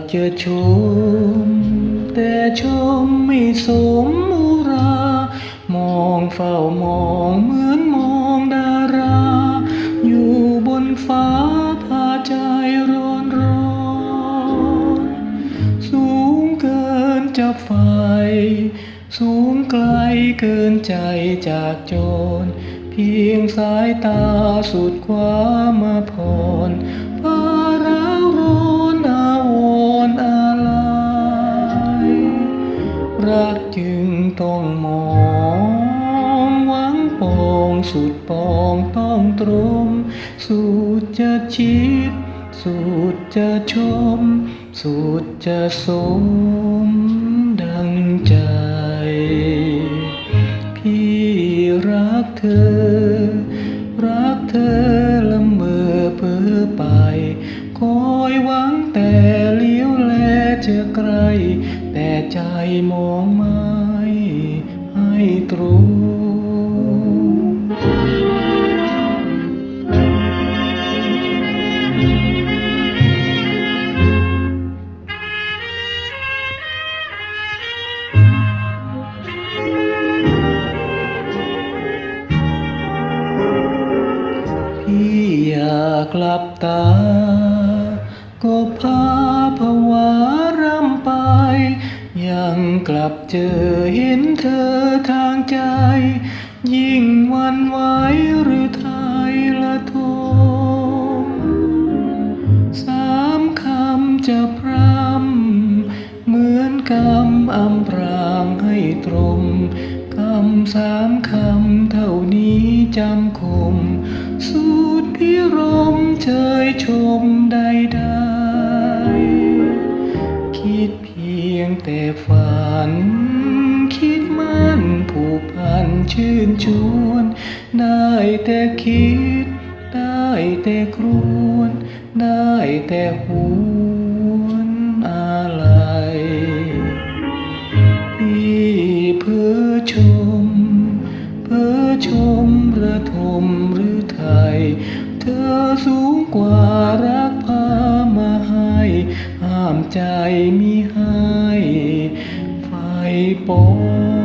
ากจะชม แต่ชมไม่สมอุรา มองเฝ้ามองเหมือนมองดารา อยู่บนฟ้าพาใจร้อนร้อนสูงเกินจะไฟ สูงไกลเกินใจจากโจร เพียงสายตาสุดความมาผ่อนพา มองหวังปองสุดปองต้องตรม สุดจะชิด สุดจะชม สุดจะสมดังใจ พี่รักเธอ รักเธอละเมอเพ้อไป คอยหวังแต่เลี้ยวแลจะไกลแต่ใจมองม่ให้ ตรงพี่อยากหลับตา ก็พาผวาร กลับเจอเห็นเธอทางใจ ยิ่งวันไหวหรือไทยละทมสามคำจะพรำเหมือนคำอำพรางให้ตรงคำสามคำเท่านี้จำคม สูตรพิรมเชยชมใดๆคิดเพียงแต่ฝัน พันชื่นชวน ได้แต่คิด ได้แต่ครวญได้แต่หวนอะไรพี่เพ้อชม เพ้อชมระทมหรือไทย เธอสูงกว่ารักพามาให้ห้ามใจมิให้ไฟปอง